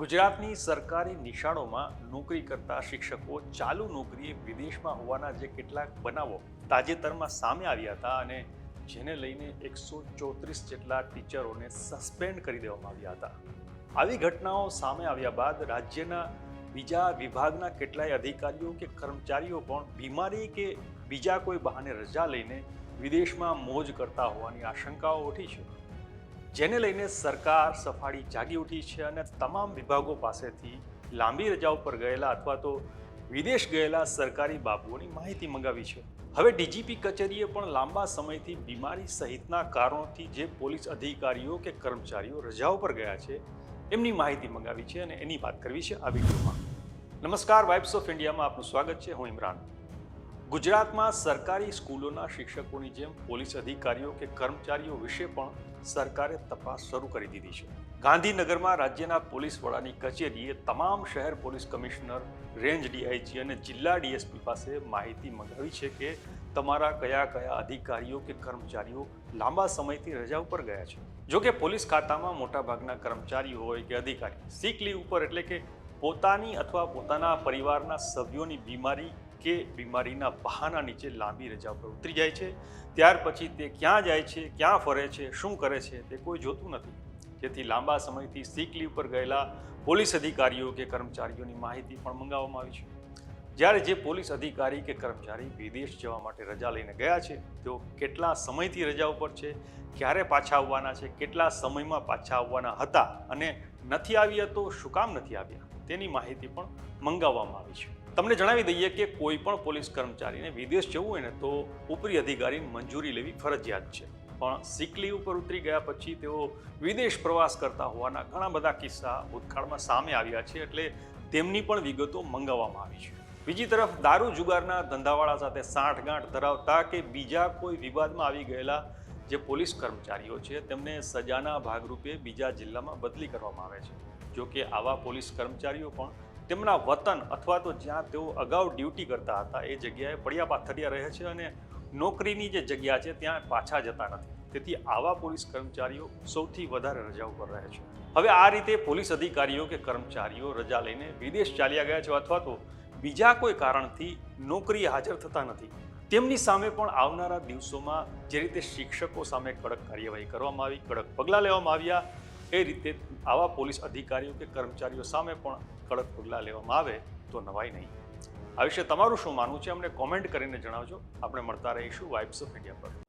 ગુજરાતની સરકારી નિશાળોમાં નોકરી કરતા શિક્ષકો ચાલુ નોકરીએ વિદેશમાં હોવાના જે કેટલાક બનાવો તાજેતરમાં સામે આવ્યા હતા અને જેને લઈને એકસો ચોત્રીસ જેટલા ટીચરોને સસ્પેન્ડ કરી દેવામાં આવ્યા હતા. આવી ઘટનાઓ સામે આવ્યા બાદ રાજ્યના બીજા વિભાગના કેટલાય અધિકારીઓ કે કર્મચારીઓ પણ બીમારી કે બીજા કોઈ બહાને રજા લઈને વિદેશમાં મોજ કરતા હોવાની આશંકાઓ ઉઠી છે. જેને લઈને સરકાર સફાળી જાગી ઉઠી છે અને તમામ વિભાગો પાસેથી લાંબી રજાઓ પર ગયેલા અથવા તો વિદેશ ગયેલા સરકારી બાબુઓની માહિતી મંગાવી છે. હવે ડીજીપી કચેરીએ પણ લાંબા સમયથી બીમારી સહિતના કારણોથી જે પોલીસ અધિકારીઓ કે કર્મચારીઓ રજાઓ પર ગયા છે, એમની માહિતી મંગાવી છે અને એની વાત કરવી છે આ વિડીયોમાં. નમસ્કાર, વાઇબ્સ ઓફ ઇન્ડિયામાં આપનું સ્વાગત છે. હું ઇમરાન. ગુજરાતમાં સરકારી સ્કૂલોના શિક્ષકોની જેમ પોલીસ અધિકારીઓ કે કર્મચારીઓ વિશે પણ સરકારે તપાસ શરૂ કરી દીધી છે. ગાંધીનગરમાં રાજ્યના પોલીસ વડાની કચેરીએ તમામ શહેર પોલીસ કમિશનર, રેન્જ ડીઆઈજી અને જિલ્લા ડીએસપી પાસે માહિતી મંગાવી છે કે તમારા કયા કયા અધિકારીઓ કે કર્મચારીઓ લાંબા સમયથી રજા ઉપર ગયા છે. જો કે પોલીસ ખાતામાં મોટાભાગના કર્મચારીઓ હોય કે અધિકારી, સિક લીવ ઉપર એટલે કે પોતાની અથવા પોતાના પરિવારના સભ્યોની બીમારી કે બીમારીના બહાના નીચે લાંબી રજા પર ઉતરી જાય છે. ત્યાર પછી તે ક્યાં જાય છે, ક્યાં ફરે છે, શું કરે છે તે કોઈ જોતું નથી. જેથી લાંબા સમયથી સીક લીવ પર ગયેલા પોલીસ અધિકારીઓ કે કર્મચારીઓની માહિતી પણ મંગાવવામાં આવી છે. જ્યારે જે પોલીસ અધિકારી કે કર્મચારી વિદેશ જવા માટે રજા લઈને ગયા છે, તેઓ કેટલા સમયથી રજા ઉપર છે, ક્યારે પાછા આવવાના છે, કેટલા સમયમાં પાછા આવવાના હતા અને નથી આવ્યા તો શું કામ નથી આવ્યા? તેની માહિતી પણ મંગાવવામાં આવી છે. તમને જણાવી દઈએ કે કોઈ પણ પોલીસ કર્મચારીને વિદેશ જવું હોય ને તો ઉપરી અધિકારીની મંજૂરી લેવી ફરજિયાત છે. પણ સિક ઉપર ઉતરી ગયા પછી તેઓ વિદેશ પ્રવાસ કરતા હોવાના ઘણા બધા કિસ્સા ભૂતકાળમાં સામે આવ્યા છે એટલે તેમની પણ વિગતો મંગાવવામાં આવી છે. બીજી તરફ, દારૂ જુગારના ધંધાવાળા સાથે સાંઠગાંઠ ધરાવતા કે બીજા કોઈ વિવાદમાં આવી ગયેલા જે પોલીસ કર્મચારીઓ છે, તેમને સજાના ભાગરૂપે બીજા જિલ્લામાં બદલી કરવામાં આવે છે. જો કે આવા પોલીસ કર્મચારીઓ પણ તેમના વતન અથવા તો જ્યાં તેઓ અગાઉ ડ્યુટી કરતા હતા, એ જગ્યાએ પડ્યા પાથરિયા રહે છે અને નોકરીની જે જગ્યા છે ત્યાં પાછા જતા નથી. તેથી આવા પોલીસ કર્મચારીઓ સૌથી વધારે રજા ઉપર રહે છે. હવે આ રીતે પોલીસ અધિકારીઓ કે કર્મચારીઓ રજા લઈને વિદેશ ચાલ્યા ગયા છે અથવા તો બીજા કોઈ કારણથી નોકરી હાજર થતા નથી. તેમની સામે પણ આવનારા દિવસોમાં જે રીતે શિક્ષકો સામે કડક કાર્યવાહી કરવામાં આવી, કડક પગલાં લેવામાં આવ્યા એ રીતે આવા પોલીસ અધિકારીઓ કે કર્મચારીઓ સામે પણ કડક પગલાં લેવામાં આવે તો નવાઈ નહીં. આ વિશે તમારું શું માનવું છે? અમને કોમેન્ટ કરીને જણાવજો. આપણે મળતા રહીશું વાઇબ્સ ઓફ ઇન્ડિયા પર.